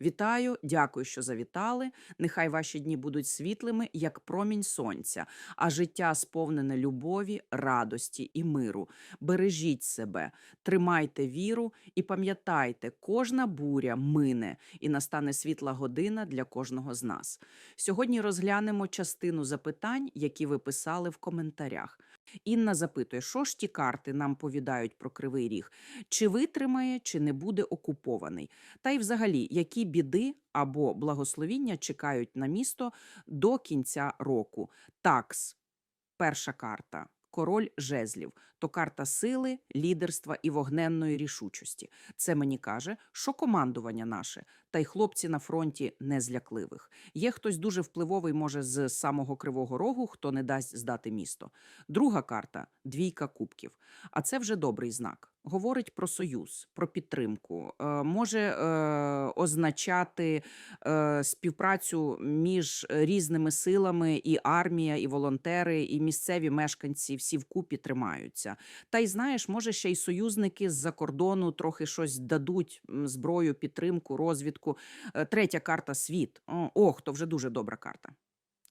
Вітаю, дякую, що завітали. Нехай ваші дні будуть світлими, як промінь сонця, а життя сповнене любові, радості і миру. Бережіть себе, тримайте віру і пам'ятайте, кожна буря мине і настане світла година для кожного з нас. Сьогодні розглянемо частину запитань, які ви писали в коментарях. Інна запитує, що ж ті карти нам повідають про кривий ріг, чи витримає, чи не буде окупований. Та й взагалі, які біди або благословіння чекають на місто до кінця року. Такс, перша карта. Король жезлів то карта сили, лідерства і вогненної рішучості. Це мені каже, що командування наше, та й хлопці на фронті не злякливих. Є хтось дуже впливовий, може, з самого кривого рогу, хто не дасть здати місто. Друга карта двійка кубків. А це вже добрий знак. Говорить про союз, про підтримку, е, може е, означати е, співпрацю між різними силами, і армія, і волонтери, і місцеві мешканці всі вкупі тримаються. Та й знаєш, може ще й союзники з-за кордону трохи щось дадуть зброю, підтримку, розвідку. Е, Третя карта світ. Ох, то вже дуже добра карта.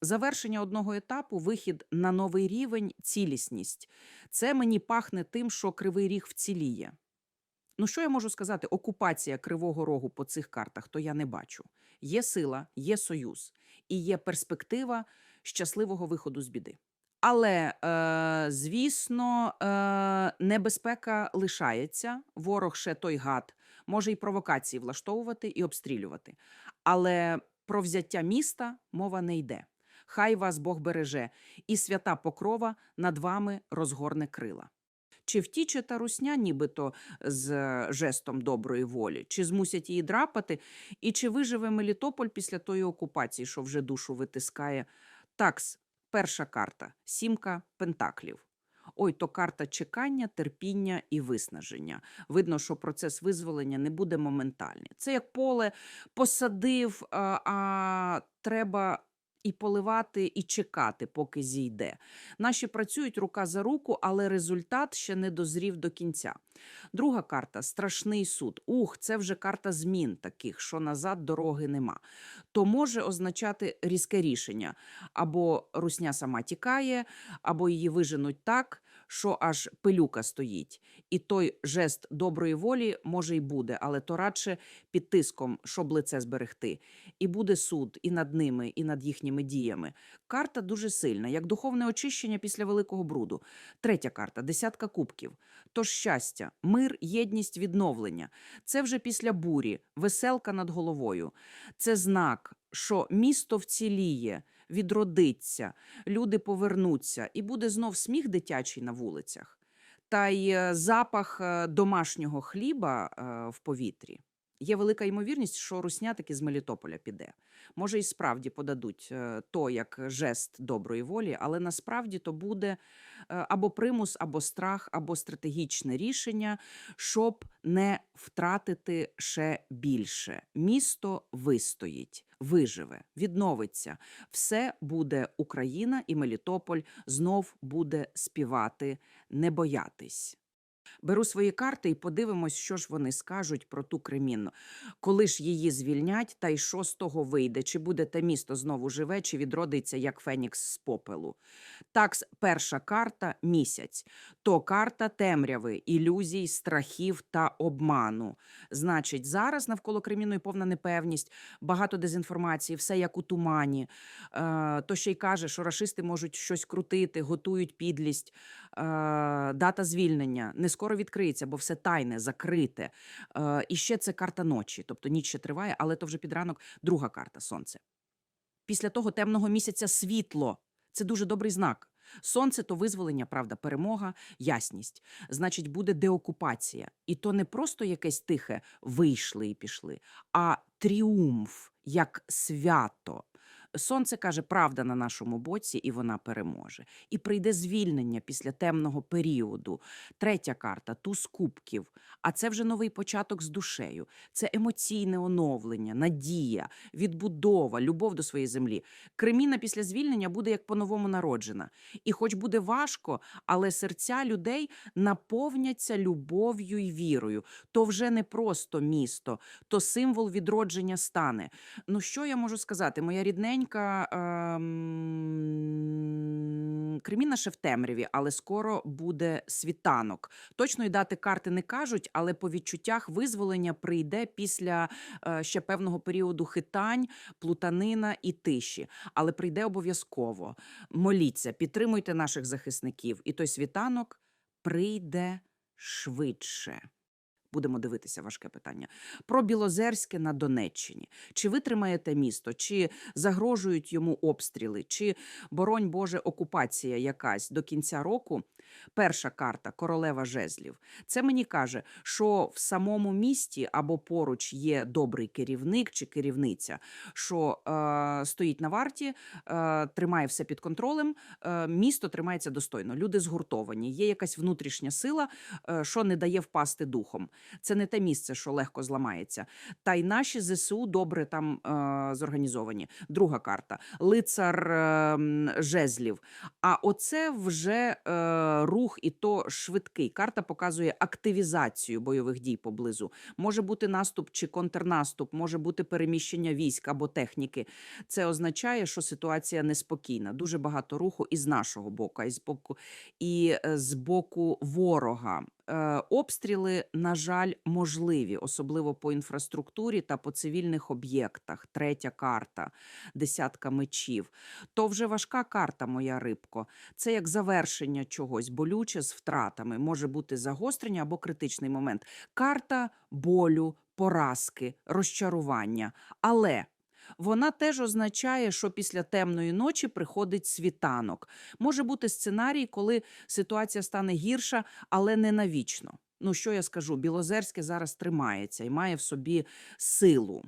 Завершення одного етапу, вихід на новий рівень, цілісність. Це мені пахне тим, що кривий ріг вціліє. Ну, що я можу сказати? Окупація кривого рогу по цих картах, то я не бачу. Є сила, є союз і є перспектива щасливого виходу з біди. Але, е, звісно, е, небезпека лишається. Ворог ще той гад може і провокації влаштовувати і обстрілювати. Але про взяття міста мова не йде. Хай вас Бог береже, і свята покрова над вами розгорне крила. Чи втіче та русня, нібито з е, жестом доброї волі, чи змусять її драпати, і чи виживе Мелітополь після тої окупації, що вже душу витискає? Такс, перша карта сімка пентаклів. Ой, то карта чекання, терпіння і виснаження. Видно, що процес визволення не буде моментальний. Це як поле посадив, а, треба і поливати, і чекати, поки зійде. Наші працюють рука за руку, але результат ще не дозрів до кінця. Друга карта страшний суд. Ух, це вже карта змін таких, що назад дороги нема. То може означати різке рішення. Або русня сама тікає, або її виженуть так, що аж пилюка стоїть. І той жест доброї волі може й буде, але то радше під тиском, щоб лице зберегти. І буде суд і над ними, і над їхніми діями. Карта дуже сильна, як духовне очищення після великого бруду. Третя карта десятка кубків. Тож щастя, мир, єдність, відновлення. Це вже після бурі, веселка над головою. Це знак, що місто вціліє, відродиться, люди повернуться, і буде знов сміх дитячий на вулицях. Та й е, запах е, домашнього хліба е, в повітрі. Є велика ймовірність, що русня таки з Мелітополя піде. Може, і справді подадуть то як жест доброї волі, але насправді то буде або примус, або страх, або стратегічне рішення, щоб не втратити ще більше. Місто вистоїть, виживе, відновиться. Все буде Україна і Мелітополь знов буде співати, не боятись. Беру свої карти і подивимось, що ж вони скажуть про ту Кремінну. Коли ж її звільнять, та й що з того вийде? Чи буде те місто знову живе, чи відродиться як Фенікс з попелу? Такс, перша карта місяць. То карта темряви, ілюзій, страхів та обману. Значить, зараз навколо Кремінної повна непевність, багато дезінформації, все як у тумані. Е, то ще й каже, що рашисти можуть щось крутити, готують підлість. Е, дата звільнення не скоро відкриється, бо все тайне, закрите. Е, і ще це карта ночі, тобто ніч ще триває, але то вже під ранок друга карта сонце. Після того темного місяця світло. Це дуже добрий знак. Сонце то визволення, правда, перемога, ясність. Значить, буде деокупація. І то не просто якесь тихе вийшли і пішли, а тріумф, як свято. Сонце каже, правда на нашому боці, і вона переможе. І прийде звільнення після темного періоду. Третя карта туз кубків. А це вже новий початок з душею. Це емоційне оновлення, надія, відбудова, любов до своєї землі. Креміна після звільнення буде як по-новому народжена. І хоч буде важко, але серця людей наповняться любов'ю і вірою. То вже не просто місто, то символ відродження стане. Ну, що я можу сказати? Моя рідненька ем... Креміна ще в темряві, але скоро буде світанок. Точної дати карти не кажуть, але по відчуттях визволення прийде після е, ще певного періоду хитань, плутанина і тиші. Але прийде обов'язково. Моліться, підтримуйте наших захисників, і той світанок прийде швидше. Будемо дивитися важке питання. Про Білозерське на Донеччині. Чи витримаєте місто, чи загрожують йому обстріли, чи боронь Боже окупація якась до кінця року? Перша карта королева жезлів. Це мені каже, що в самому місті або поруч є добрий керівник чи керівниця, що е, стоїть на варті, е, тримає все під контролем. Е, місто тримається достойно. Люди згуртовані. Є якась внутрішня сила, е, що не дає впасти духом. Це не те місце, що легко зламається. Та й наші ЗСУ добре там е, зорганізовані. Друга карта лицар е, жезлів. А оце вже е, рух, і то швидкий. Карта показує активізацію бойових дій поблизу. Може бути наступ чи контрнаступ, може бути переміщення військ або техніки. Це означає, що ситуація неспокійна. Дуже багато руху і з нашого боку, і з боку, і е, з боку ворога. Е, Обстріли, на жаль, можливі, особливо по інфраструктурі та по цивільних об'єктах. Третя карта, десятка мечів. То вже важка карта, моя рибко. Це як завершення чогось, болюче з втратами. Може бути загострення або критичний момент. Карта болю, поразки, розчарування. Але вона теж означає, що після темної ночі приходить світанок. Може бути сценарій, коли ситуація стане гірша, але не навічно. Ну, що я скажу? Білозерське зараз тримається і має в собі силу.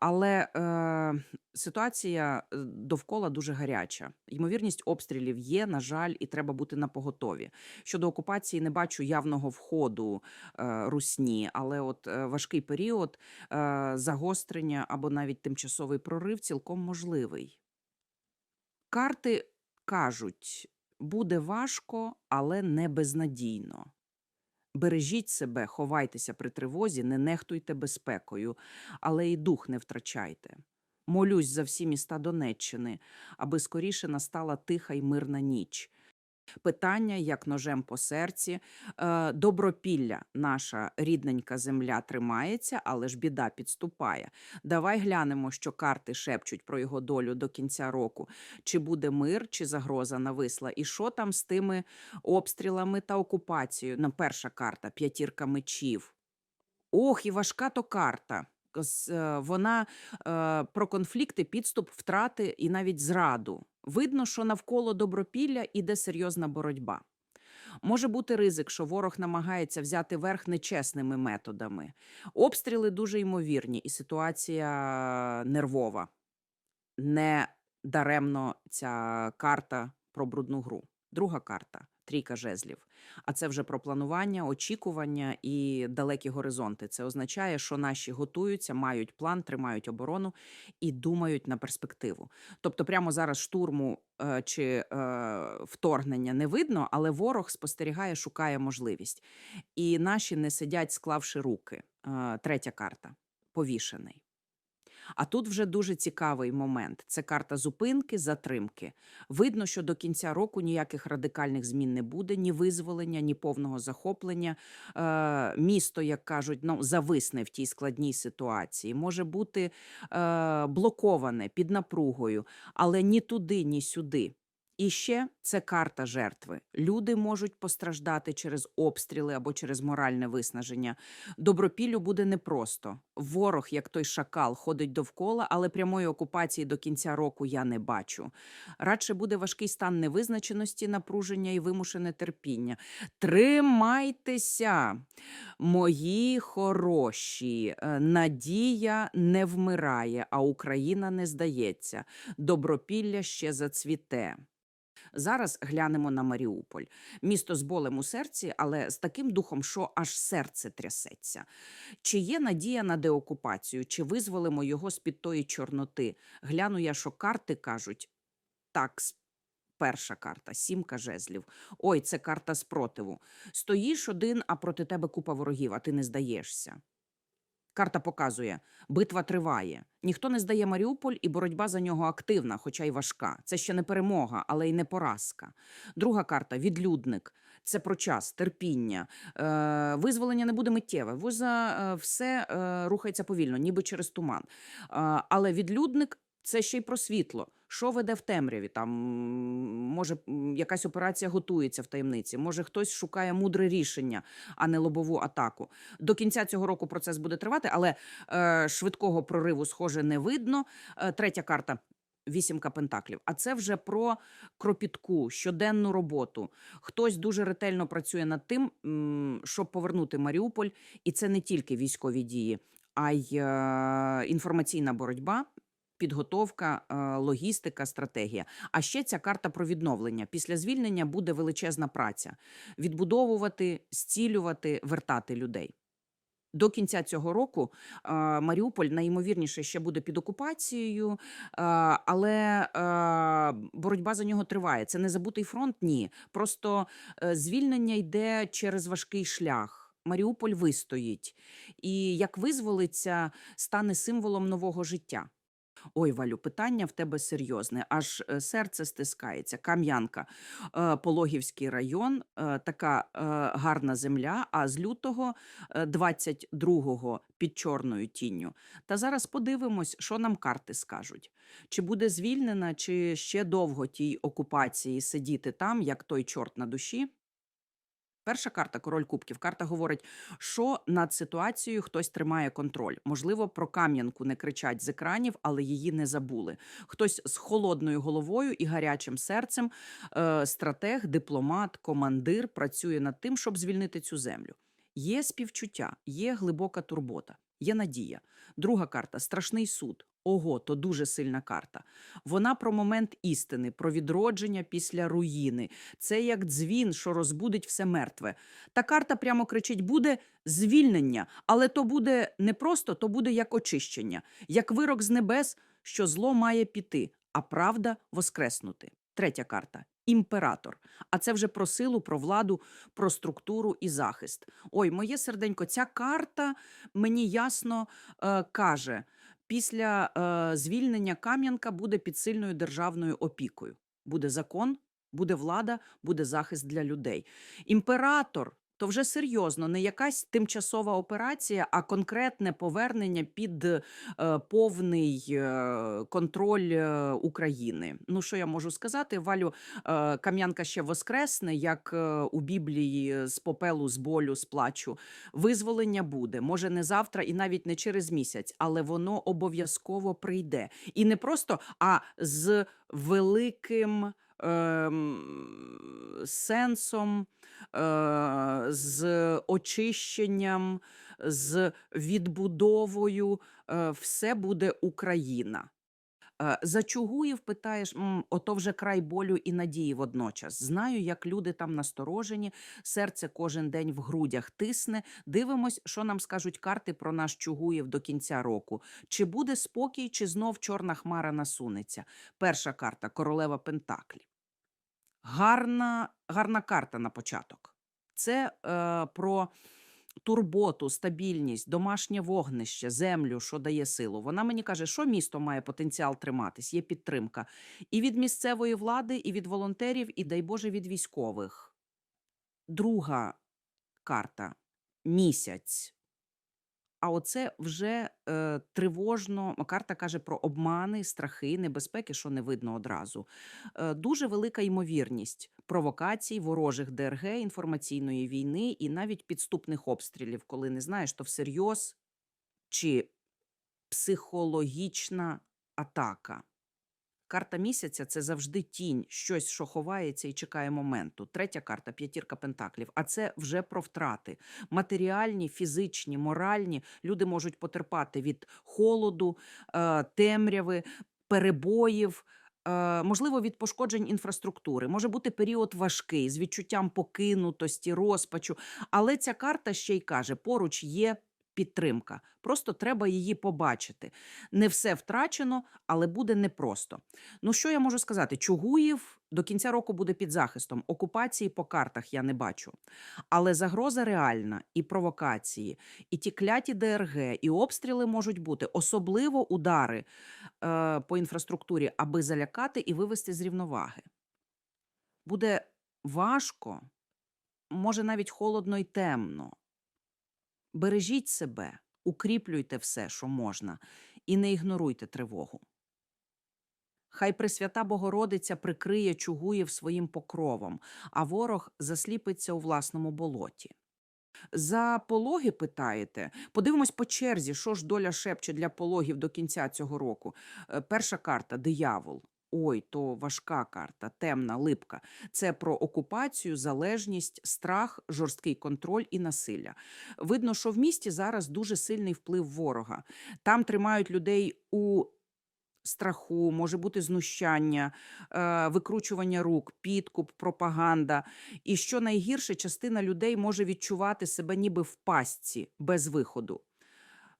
Але е, ситуація е, довкола дуже гаряча. Ймовірність обстрілів є, на жаль, і треба бути на поготові. Щодо окупації, не бачу явного входу е, русні, але от е, важкий період е, загострення або навіть тимчасовий прорив цілком можливий. Карти кажуть, буде важко, але не безнадійно. Бережіть себе, ховайтеся при тривозі, не нехтуйте безпекою, але і дух не втрачайте. Молюсь за всі міста Донеччини, аби скоріше настала тиха й мирна ніч. Питання, як ножем по серці, е, добропілля, наша рідненька земля тримається, але ж біда підступає. Давай глянемо, що карти шепчуть про його долю до кінця року. Чи буде мир, чи загроза нависла, і що там з тими обстрілами та окупацією? На перша карта п'ятірка мечів. Ох, і важка то карта. Е, Вона е, про конфлікти, підступ, втрати і навіть зраду. Видно, що навколо добропілля іде серйозна боротьба. Може бути ризик, що ворог намагається взяти верх нечесними методами. Обстріли дуже ймовірні, і ситуація нервова. Не даремно ця карта про брудну гру. Друга карта трійка жезлів. А це вже про планування, очікування і далекі горизонти. Це означає, що наші готуються, мають план, тримають оборону і думають на перспективу. Тобто, прямо зараз штурму е, чи е, вторгнення не видно, але ворог спостерігає, шукає можливість. І наші не сидять, склавши руки. Е, третя карта повішений. А тут вже дуже цікавий момент. Це карта зупинки, затримки. Видно, що до кінця року ніяких радикальних змін не буде, ні визволення, ні повного захоплення. Е, місто, як кажуть, ну зависне в тій складній ситуації. Може бути е, блоковане під напругою, але ні туди, ні сюди. І ще це карта жертви. Люди можуть постраждати через обстріли або через моральне виснаження. Добропіллю буде непросто. Ворог, як той шакал, ходить довкола, але прямої окупації до кінця року я не бачу. Радше буде важкий стан невизначеності, напруження і вимушене терпіння. Тримайтеся, мої хороші. Е, Надія не вмирає, а Україна не здається. Добропілля ще зацвіте. Зараз глянемо на Маріуполь. Місто з болем у серці, але з таким духом, що аж серце трясеться. Чи є надія на деокупацію, чи визволимо його з-під тої чорноти? Гляну я, що карти кажуть так. Перша карта сімка жезлів. Ой, це карта спротиву. Стоїш один, а проти тебе купа ворогів, а ти не здаєшся. Карта показує, битва триває. Ніхто не здає Маріуполь, і боротьба за нього активна, хоча й важка. Це ще не перемога, але й не поразка. Друга карта відлюдник. Це про час, терпіння. Е, визволення не буде миттєве. Вуза е, все е, рухається повільно, ніби через туман. Е, але відлюдник це ще й про світло. Що веде в темряві? Там може якась операція готується в таємниці, може хтось шукає мудре рішення, а не лобову атаку. До кінця цього року процес буде тривати, але е, швидкого прориву, схоже, не видно. Е, третя карта. Вісімка пентаклів. А це вже про кропітку, щоденну роботу. Хтось дуже ретельно працює над тим, щоб повернути Маріуполь, і це не тільки військові дії, а й е, інформаційна боротьба. Підготовка, е, логістика, стратегія. А ще ця карта про відновлення. Після звільнення буде величезна праця: відбудовувати, зцілювати, вертати людей. До кінця цього року е, Маріуполь найімовірніше ще буде під окупацією, е, але боротьба за нього триває. Це не забутий фронт. Ні. Просто звільнення йде через важкий шлях. Маріуполь вистоїть, і як визволиться, стане символом нового життя. Ой, Валю, питання в тебе серйозне, аж е, серце стискається. Кам'янка, е, Пологівський район, е, така гарна земля. А з лютого е, 22-го під чорною тінню. Та зараз подивимось, що нам карти скажуть. Чи буде звільнена, чи ще довго тій окупації сидіти там, як той чорт на душі? Перша карта король кубків. Карта говорить, що над ситуацією хтось тримає контроль. Можливо, про кам'янку не кричать з екранів, але її не забули. Хтось з холодною головою і гарячим серцем, е, стратег, дипломат, командир працює над тим, щоб звільнити цю землю. Є співчуття, є глибока турбота, є надія. Друга карта страшний суд. Ого, то дуже сильна карта. Вона про момент істини, про відродження після руїни. Це як дзвін, що розбудить все мертве. Та карта прямо кричить: буде звільнення, але то буде не просто, то буде як очищення, як вирок з небес, що зло має піти, а правда воскреснути. Третя карта імператор. А це вже про силу, про владу, про структуру і захист. Ой, моє серденько, ця карта мені ясно е, каже: після е, звільнення Кам'янка буде під сильною державною опікою. Буде закон, буде влада, буде захист для людей. Імператор. То вже серйозно, не якась тимчасова операція, а конкретне повернення під е, повний е, контроль е, України. Ну що я можу сказати? Валю е, Кам'янка ще воскресне, як е, у Біблії з попелу, з болю, з плачу. Визволення буде. Може, не завтра і навіть не через місяць, але воно обов'язково прийде. І не просто, а з великим сенсом, е, з очищенням, з відбудовою. Е, все буде Україна. Е, За Чугуїв питаєш, ото вже край болю і надії водночас. Знаю, як люди там насторожені, серце кожен день в грудях тисне. Дивимось, що нам скажуть карти про наш Чугуїв до кінця року. Чи буде спокій, чи знов чорна хмара насунеться? Перша карта королева Пентаклі. Гарна, гарна карта на початок. Це е, про турботу, стабільність, домашнє вогнище, землю, що дає силу. Вона мені каже, що місто має потенціал триматись, є підтримка і від місцевої влади, і від волонтерів, і дай Боже від військових. Друга карта місяць. А оце вже е, тривожно. Карта каже про обмани, страхи, небезпеки, що не видно одразу. Е, дуже велика ймовірність провокацій, ворожих ДРГ, інформаційної війни і навіть підступних обстрілів, коли не знаєш, то всерйоз чи психологічна атака. Карта місяця це завжди тінь, щось, що ховається і чекає моменту. Третя карта п'ятірка пентаклів. А це вже про втрати. Матеріальні, фізичні, моральні. Люди можуть потерпати від холоду, е, темряви, перебоїв. е, Можливо, від пошкоджень інфраструктури. Може бути період важкий з відчуттям покинутості, розпачу. Але ця карта ще й каже: поруч є підтримка. Просто треба її побачити. Не все втрачено, але буде непросто. Ну що я можу сказати? Чугуїв до кінця року буде під захистом. Окупації по картах я не бачу. Але загроза реальна, і провокації, і ті кляті ДРГ, і обстріли можуть бути, особливо удари е, по інфраструктурі, аби залякати і вивести з рівноваги. Буде важко, може навіть холодно і темно. Бережіть себе, укріплюйте все, що можна, і не ігноруйте тривогу. Хай Пресвята Богородиця прикриє Чугуїв своїм покровом, а ворог засліпиться у власному болоті. За пологи питаєте? Подивимось по черзі, що ж доля шепче для пологів до кінця цього року. Е, Перша карта диявол. Ой, то важка карта, темна, липка. Це про окупацію, залежність, страх, жорсткий контроль і насилля. Видно, що в місті зараз дуже сильний вплив ворога. Там тримають людей у страху, може бути знущання, е, викручування рук, підкуп, пропаганда. І що найгірше, частина людей може відчувати себе ніби в пастці без виходу.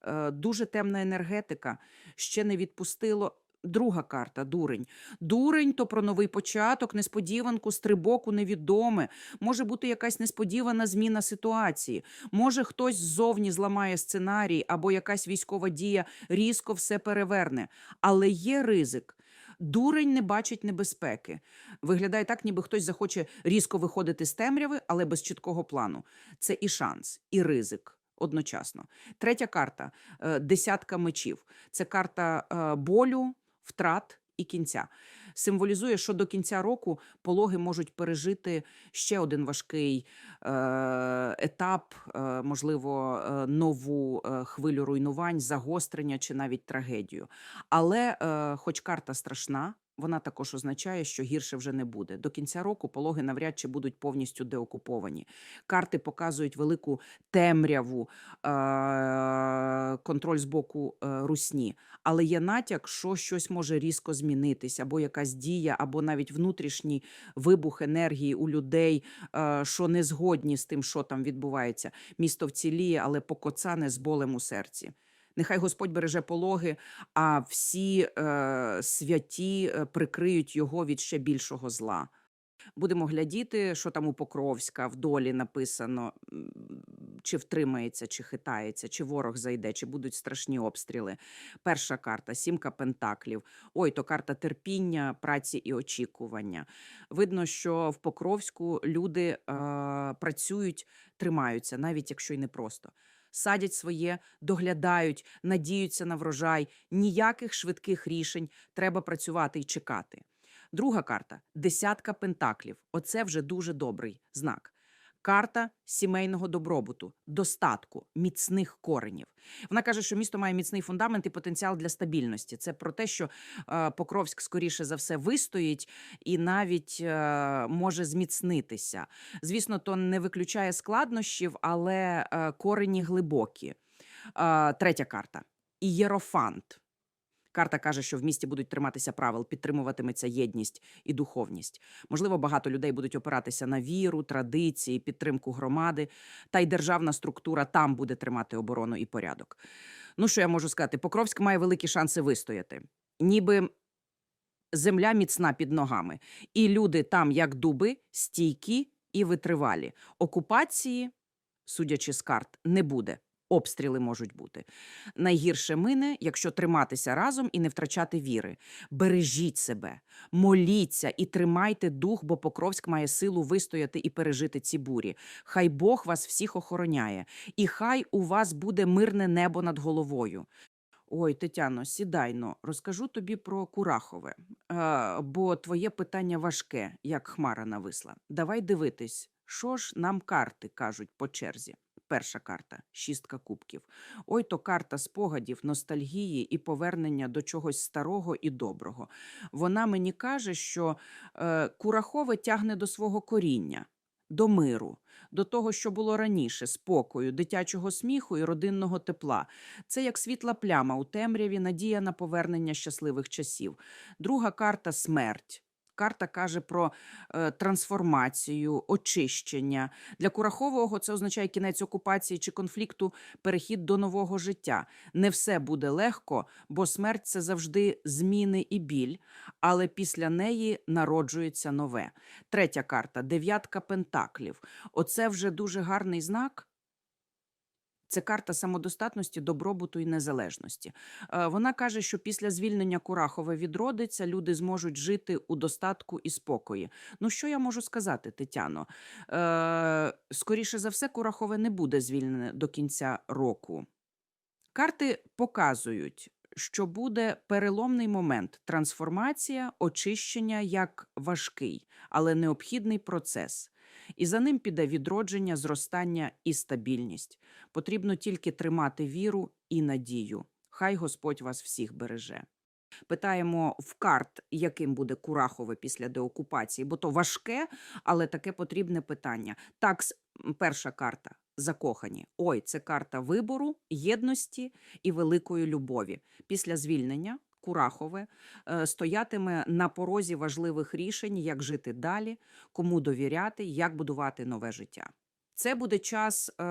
Е, Дуже темна енергетика, ще не відпустило. Друга карта дурень. Дурень то про новий початок, несподіванку, стрибок у невідоме. Може бути якась несподівана зміна ситуації. Може, хтось ззовні зламає сценарій або якась військова дія різко все переверне. Але є ризик. Дурень не бачить небезпеки. Виглядає так, ніби хтось захоче різко виходити з темряви, але без чіткого плану. Це і шанс, і ризик. Одночасно. Третя карта е, десятка мечів. Це карта е, болю, втрат і кінця. Символізує, що до кінця року пологи можуть пережити ще один важкий е, етап, е, можливо, е, нову хвилю руйнувань, загострення чи навіть трагедію. Але, хоч карта страшна, вона також означає, що гірше вже не буде. До кінця року пологи навряд чи будуть повністю деокуповані. Карти показують велику темряву, е, контроль з боку е, русні. Але є натяк, що щось може різко змінитись, або якась дія, або навіть внутрішній вибух енергії у людей, е, що не згодні з тим, що там відбувається. Місто вціліє, але покоцане з болем у серці. Нехай Господь береже пологи, а всі е, святі е, прикриють його від ще більшого зла. Будемо глядіти, що там у Покровська в долі написано, чи втримається, чи хитається, чи ворог зайде, чи будуть страшні обстріли. Перша карта сімка пентаклів. Ой, то карта терпіння, праці і очікування. Видно, що в Покровську люди е, працюють, тримаються, навіть якщо й не просто. Садять своє, доглядають, надіються на врожай. Ніяких швидких рішень. Треба працювати і чекати. Друга карта десятка пентаклів. Оце вже дуже добрий знак. Карта сімейного добробуту, достатку, міцних коренів. Вона каже, що місто має міцний фундамент і потенціал для стабільності. Це про те, що е, Покровськ скоріше за все вистоїть і навіть е, може зміцнитися. Звісно, то не виключає складнощів, але е, корені глибокі. Третя карта ієрофант. Карта каже, що в місті будуть триматися правил, підтримуватиметься єдність і духовність. Можливо, багато людей будуть опиратися на віру, традиції, підтримку громади, та й державна структура там буде тримати оборону і порядок. Ну що я можу сказати? Покровськ має великі шанси вистояти. Ніби земля міцна під ногами, і люди там, як дуби, стійкі і витривалі. Окупації, судячи з карт, не буде. Обстріли можуть бути. Найгірше мине, якщо триматися разом і не втрачати віри. Бережіть себе, моліться і тримайте дух, бо Покровськ має силу вистояти і пережити ці бурі. Хай Бог вас всіх охороняє, і хай у вас буде мирне небо над головою. Ой, Тетяно, сідайно, розкажу тобі про Курахове, е, бо твоє питання важке, як хмара нависла. Давай дивитись, що ж нам карти кажуть по черзі. Перша карта шістка кубків. Ой, то карта спогадів, ностальгії і повернення до чогось старого і доброго. Вона мені каже, що е, Курахове тягне до свого коріння, до миру, до того, що було раніше, спокою, дитячого сміху і родинного тепла. Це як світла пляма у темряві, надія на повернення щасливих часів. Друга карта смерть. Карта каже про е, трансформацію, очищення. Для Курахового це означає кінець окупації чи конфлікту, перехід до нового життя. Не все буде легко, бо смерть це завжди зміни і біль, але після неї народжується нове. Третя карта дев'ятка пентаклів. Оце вже дуже гарний знак. Це карта самодостатності, добробуту і незалежності. Е, Вона каже, що після звільнення Курахова відродиться, люди зможуть жити у достатку і спокої. Ну що я можу сказати, Тетяно? Е, скоріше за все, Курахове не буде звільнене до кінця року. Карти показують, що буде переломний момент трансформація, очищення як важкий, але необхідний процес. І за ним піде відродження, зростання і стабільність. Потрібно тільки тримати віру і надію. Хай Господь вас всіх береже. Питаємо в карт, яким буде Курахове після деокупації, бо то важке, але таке потрібне питання. Так, перша карта закохані. Ой, це карта вибору, єдності і великої любові. Після звільнення Курахове е, стоятиме на порозі важливих рішень, як жити далі, кому довіряти, як будувати нове життя. Це буде час е,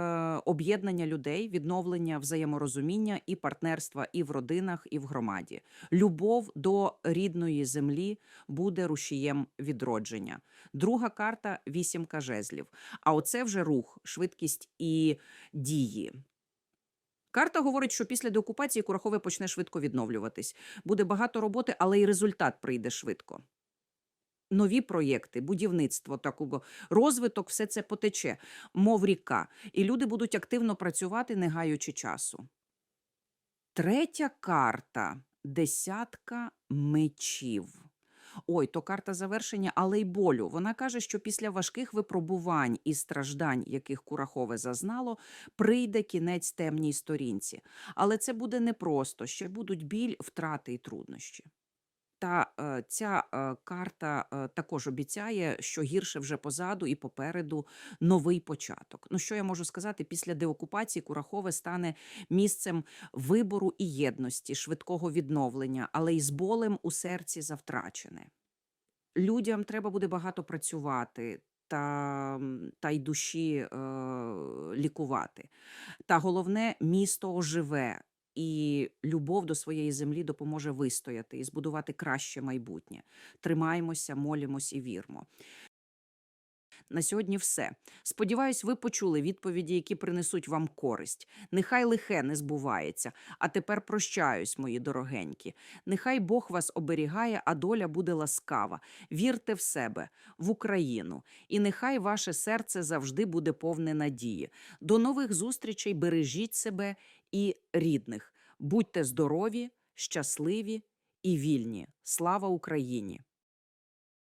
об'єднання людей, відновлення взаєморозуміння і партнерства і в родинах, і в громаді. Любов до рідної землі буде рушієм відродження. Друга карта вісімка жезлів. А оце вже рух, швидкість і дії. Карта говорить, що після деокупації Курахове почне швидко відновлюватись. Буде багато роботи, але і результат прийде швидко. Нові проєкти, будівництво, такого розвиток, все це потече, мов ріка, і люди будуть активно працювати, не гаючи часу. Третя карта десятка мечів. Ой, то карта завершення, але й болю. Вона каже, що після важких випробувань і страждань, яких Курахове зазнало, прийде кінець темній сторінці. Але це буде непросто, ще будуть біль, втрати і труднощі. Та е, ця е, карта е, також обіцяє, що гірше вже позаду і попереду новий початок. Ну що я можу сказати? Після деокупації Курахове стане місцем вибору і єдності, швидкого відновлення, але й з болем у серці за втрачене. Людям треба буде багато працювати. Та, та й душі е, лікувати. Та головне, місто оживе, і любов до своєї землі допоможе вистояти і збудувати краще майбутнє. Тримаємося, молімось і вірмо. На сьогодні все. Сподіваюсь, ви почули відповіді, які принесуть вам користь. Нехай лихе не збувається. А тепер прощаюсь, мої дорогенькі. Нехай Бог вас оберігає, а доля буде ласкава. Вірте в себе, в Україну, і нехай ваше серце завжди буде повне надії. До нових зустрічей бережіть себе і рідних. Будьте здорові, щасливі і вільні. Слава Україні!